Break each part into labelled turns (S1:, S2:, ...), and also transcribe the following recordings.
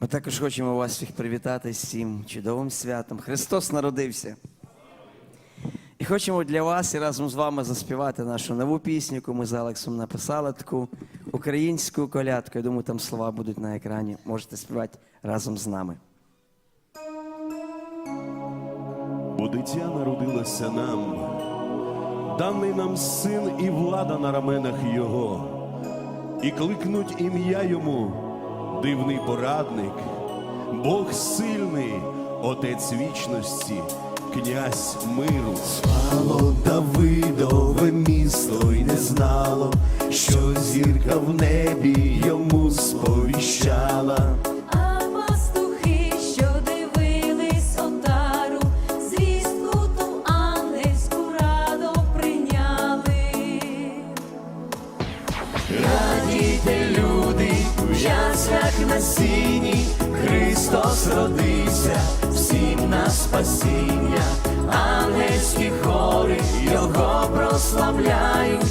S1: Ми також хочемо вас всіх привітати з цим чудовим святом. Христос народився. І хочемо для вас і разом з вами заспівати нашу нову пісню, яку ми з Алексом написали, таку українську колядку. Я думаю, там слова будуть на екрані. Можете співати разом з нами.
S2: Бо дитя народилося нам, даний нам син і влада на раменах його, і кликнуть ім'я йому, дивний порадник, Бог сильний, Отець вічності, князь миру.
S3: Мало Давидове місто й не знало, що зірка в небі йому сіні, Христос родився, всім на спасіння, ангельські хори його прославляють,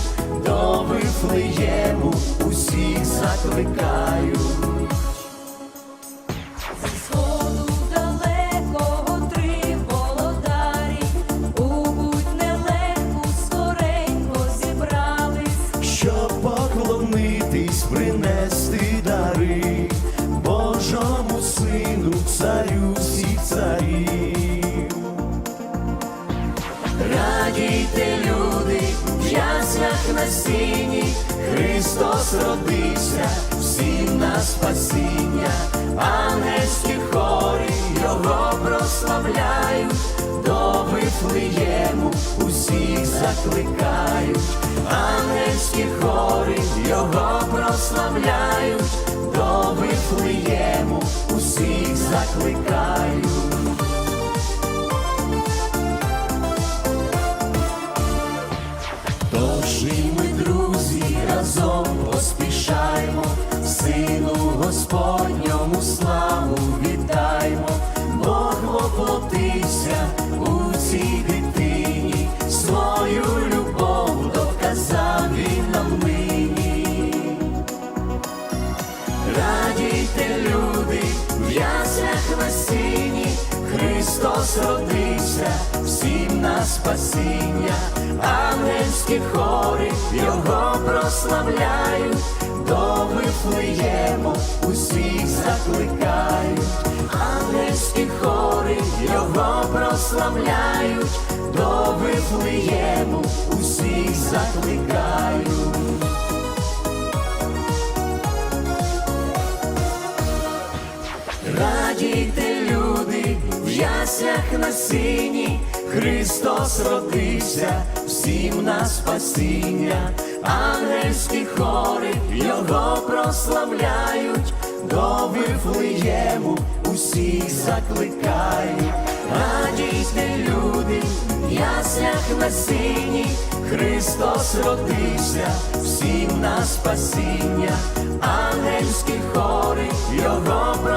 S3: до Вифлеєму усіх закликають. Щоб поклонитись, принести дари Божому сину, царю всіх царів. Радійте, люди, в на сіні, Христос родився, всім на спасіння, ангельські хори його прославляють, до Вифлеєму усіх закликають, ангельські хори його прославляють, до Вифлеєму усіх закликають. Тож і ми, друзі, разом поспішаємо, Сину Господньому славу віддаймо, Бог воплотився на сіні, Христос родився, всім на спасіння, ангельські хори його прославляють, до Вифлеєму усіх закликають, ангельські хори його прославляють, до Вифлеєму усіх закликають. Радійте, люди, в яслях на сіні, Христос родився, всім на спасіння, ангельські хори його прославляють, до Вифлеєму усіх закликають. Радійте, люди, в яслях на сіні, Христос родився, всім на спасіння, ангельські хори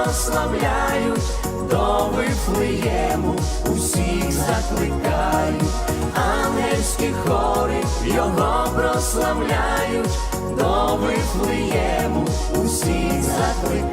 S3: прославляють, до Вифлеєму усіх закликають, ангельські хори його прославляють, до Вифлеєму усіх закликають.